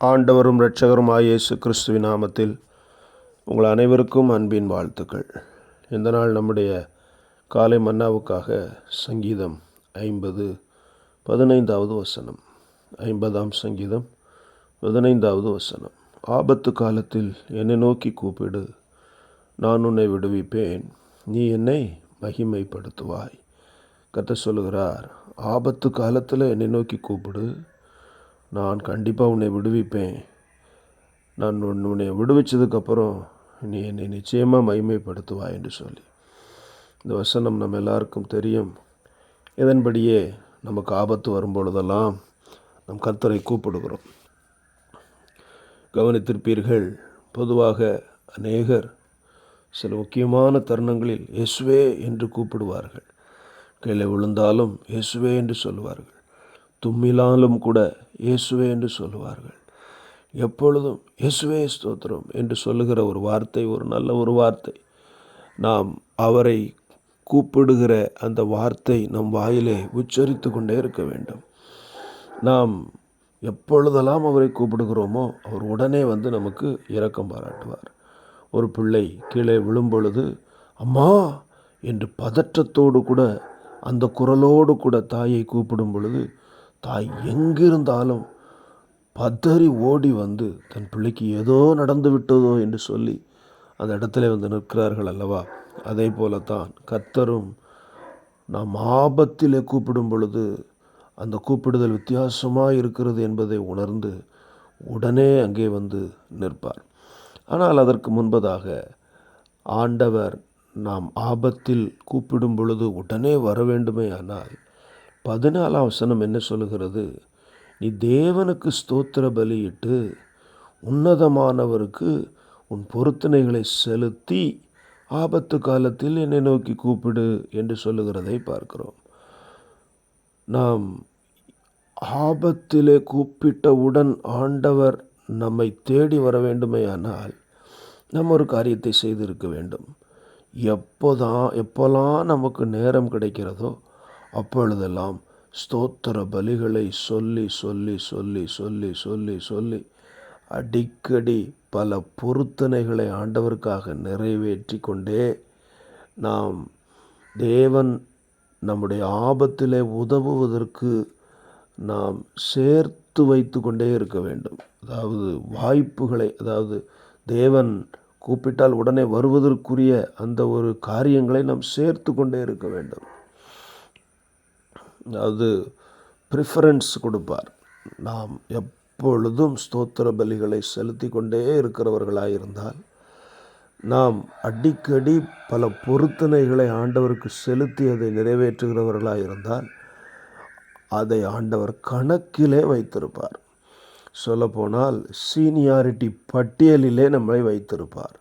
ஆண்டவரும் இரட்சகருமாய் இயேசு கிறிஸ்துவின் நாமத்தில் உங்கள் அனைவருக்கும் அன்பின் வாழ்த்துக்கள். இந்த நாள் நம்முடைய காலை மன்னாவுக்காக சங்கீதம் ஐம்பது பதினைந்தாவது வசனம். ஐம்பதாம் சங்கீதம் பதினைந்தாவது வசனம். ஆபத்து காலத்தில் என்னை நோக்கி கூப்பிடு நான் உன்னை விடுவிப்பேன். நீ என்னை மகிமைப்படுத்துவாய். கத்த சொல்லுகிறார் ஆபத்து காலத்தில் என்னை நோக்கி கூப்பிடு நான் கண்டிப்பாக உன்னை விடுவிப்பேன். நான் உன் உன்னை விடுவிச்சதுக்கப்புறம் நீ என்னை நிச்சயமாக மகிமைப்படுத்துவா என்று சொல்லி. இந்த வசனம் நம்ம எல்லாருக்கும் தெரியும். இதன்படியே நமக்கு ஆபத்து வரும்பொழுதெல்லாம் நம் கர்த்தரை கூப்பிடுகிறோம். கவனித்திருப்பீர்கள் பொதுவாக அநேகர் சில முக்கியமான தருணங்களில் இயேசுவே என்று கூப்பிடுவார்கள். கீழே விழுந்தாலும் இயேசுவே என்று சொல்லுவார்கள். தும்மிலாலும் கூட இயேசுவே என்று சொல்லுவார்கள். எப்பொழுதும் இயேசுவே ஸ்தோத்திரம் என்று சொல்லுகிற ஒரு வார்த்தை ஒரு நல்ல ஒரு வார்த்தை. நாம் அவரை கூப்பிடுகிற அந்த வார்த்தை நம் வாயிலே உச்சரித்து கொண்டே இருக்க வேண்டும். நாம் எப்பொழுதெல்லாம் அவரை கூப்பிடுகிறோமோ அவர் உடனே வந்து நமக்கு இரக்கம் பாராட்டுவார். ஒரு பிள்ளை கீழே விழும்பொழுது அம்மா! என்று பதற்றத்தோடு கூட அந்த குரலோடு கூட தாயை கூப்பிடும் பொழுது தாய் எங்கிருந்தாலும் பதறி ஓடி வந்து தன் பிள்ளைக்கு ஏதோ நடந்து விட்டதோ என்று சொல்லி அந்த இடத்துல வந்து நிற்கிறார்கள் அல்லவா? அதே போலத்தான் கர்த்தரும் நாம் ஆபத்திலே கூப்பிடும் பொழுது அந்த கூப்பிடுதல் வித்தியாசமாக இருக்கிறது என்பதை உணர்ந்து உடனே அங்கே வந்து நிற்பார். ஆனால் அதற்கு முன்பதாக ஆண்டவர் நாம் ஆபத்தில் கூப்பிடும் பொழுது உடனே வர வேண்டுமே ஆனால் பதினாலாம் வசனம் என்ன சொல்லுகிறது? நீ தேவனுக்கு ஸ்தோத்திர பலியிட்டு உன்னதமானவருக்கு உன் பொருத்தனைகளை செலுத்தி ஆபத்து காலத்தில் என்னை நோக்கி கூப்பிடு என்று சொல்லுகிறதை பார்க்கிறோம். நாம் ஆபத்திலே கூப்பிட்டவுடன் ஆண்டவர் நம்மை தேடி வர வேண்டுமேயானால் நம்ம ஒரு காரியத்தை செய்திருக்க வேண்டும். எப்போதான் எப்போல்லாம் நமக்கு நேரம் கிடைக்கிறதோ அப்பொழுதெல்லாம் ஸ்தோத்திர பலிகளை சொல்லி சொல்லி சொல்லி சொல்லி சொல்லி சொல்லி அடிக்கடி பல பொருத்தனைகளை ஆண்டவருக்காக நிறைவேற்றி கொண்டே நாம் தேவன் நம்முடைய ஆபத்திலே உதவுவதற்கு நாம் சேர்த்து வைத்து கொண்டே இருக்க வேண்டும். அதாவது வாய்ப்புகளை அதாவது தேவன் கூப்பிட்டால் உடனே வருவதற்குரிய அந்த ஒரு காரியங்களை நாம் சேர்த்து கொண்டே இருக்க வேண்டும். அது ப்ரிஃபரன்ஸ் கொடுப்பார். நாம் எப்பொழுதும் ஸ்தோத்திர பலிகளை செலுத்தி கொண்டே இருக்கிறவர்களாக இருந்தால் நாம் அடிக்கடி பல பொருத்தனைகளை ஆண்டவருக்கு செலுத்தி அதை நிறைவேற்றுகிறவர்களாக இருந்தால் அதை ஆண்டவர் கணக்கிலே வைத்திருப்பார். சொல்லப்போனால் சீனியாரிட்டி பட்டியலிலே நம்மை வைத்திருப்பார்.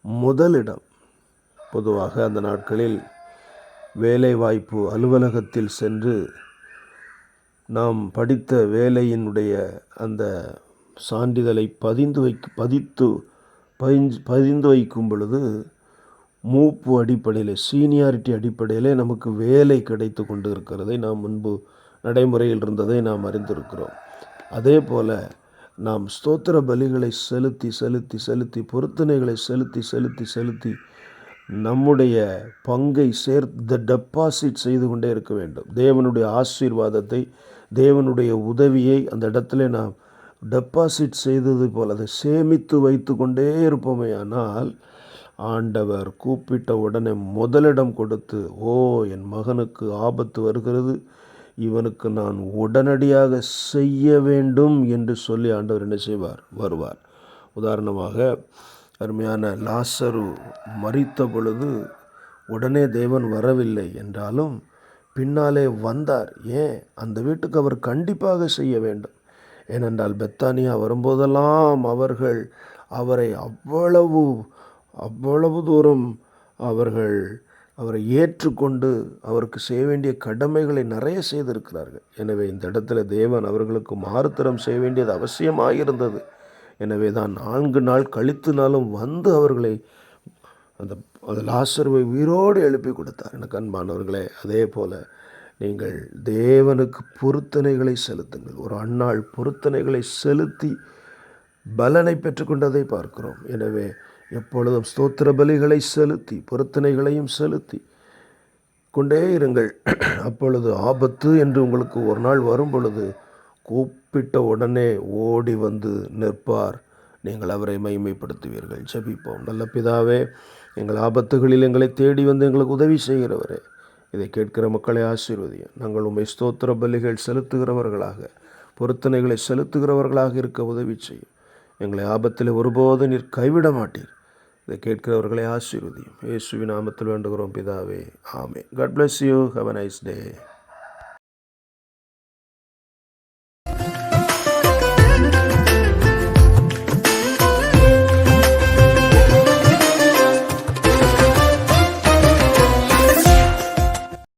முதலிடம் பொதுவாக அந்த நாட்களில் வேலைவாய்ப்பு அலுவலகத்தில் சென்று நாம் படித்த வேலையினுடைய அந்த சான்றிதழை பதிந்து வைக்க பதித்து பதிஞ்சு பதிந்து வைக்கும் பொழுது மூப்பு அடிப்படையில் சீனியாரிட்டி அடிப்படையில் நமக்கு வேலை கிடைத்து கொண்டு இருக்கிறதை நாம் முன்பு நடைமுறையில் இருந்ததை நாம் அறிந்திருக்கிறோம். அதே போல் நாம் ஸ்தோத்திர பலிகளை செலுத்தி செலுத்தி செலுத்தி பொருத்தனைகளை செலுத்தி செலுத்தி செலுத்தி நம்முடைய பங்கை சேர்த்து டெபாசிட் செய்து கொண்டே இருக்க வேண்டும். தேவனுடைய ஆசீர்வாதத்தை தேவனுடைய உதவியை அந்த இடத்துல நாம் டெபாசிட் செய்தது போல் அதை சேமித்து வைத்து கொண்டே இருப்போமே ஆனால் ஆண்டவர் கூப்பிட்ட உடனே முதலிடம் கொடுத்து ஓ என் மகனுக்கு ஆபத்து வருகிறது. இவனுக்கு நான் உடனடியாக செய்ய வேண்டும் என்று சொல்லி ஆண்டவர் என்ன செய்வார்? வருவார். உதாரணமாக அருமையான லாசரு மறித்த பொழுது உடனே தேவன் வரவில்லை என்றாலும் பின்னாலே வந்தார். ஏன்? அந்த வீட்டுக்கு அவர் கண்டிப்பாக செய்ய வேண்டும். ஏனென்றால் பெத்தானியா வரும்போதெல்லாம் அவர்கள் அவரை அவ்வளவு அவ்வளவு தூரம் அவர்கள் அவரை ஏற்றுக்கொண்டு அவருக்கு செய்ய வேண்டிய கடமைகளை நிறைய செய்திருக்கிறார்கள். எனவே இந்த இடத்துல தேவன் அவர்களுக்கு மாறுத்தரம் செய்ய வேண்டியது அவசியமாக இருந்தது எனவே தான் நான்கு நாள் கழித்துனாலும் வந்து அவர்களை அந்த அந்த லாசர்வை உயிரோடு எழுப்பி கொடுத்தார். எனக்கு அன்பானவர்களே அதே போல் நீங்கள் தேவனுக்கு பொருத்தனைகளை செலுத்துங்கள். ஒரு அன்னாள் பொருத்தனைகளை செலுத்தி பலனை பெற்றுக்கொண்டதை பார்க்கிறோம். எனவே எப்பொழுதும் ஸ்தோத்திர பலிகளை செலுத்தி பொருத்தனைகளையும் செலுத்தி கொண்டே இருங்கள். அப்பொழுது ஆபத்து என்று உங்களுக்கு ஒரு நாள் வரும் பொழுது கூப்பிட்ட உடனே ஓடி வந்து நிற்பார். நீங்கள் அவரை மைமைப்படுத்துவீர்கள் ஜெபிப்போம். நல்ல பிதாவே எங்கள் ஆபத்துகளில் எங்களை தேடி வந்து எங்களுக்கு உதவி செய்கிறவரே. இதை கேட்கிற மக்களை ஆசீர்வதியும். நாங்கள் உண்மை ஸ்தோத்திர பலிகள் செலுத்துகிறவர்களாக பொருத்தனைகளை செலுத்துகிறவர்களாக இருக்க உதவி செய்யும். எங்களை ஆபத்தில் ஒருபோது நீர் கைவிட மாட்டீர். இதை கேட்கிறவர்களை ஆசீர்வதியும். இயேசுவின் நாமத்தில் வேண்டுகிறோம் பிதாவே. ஆமே God bless you have a nice day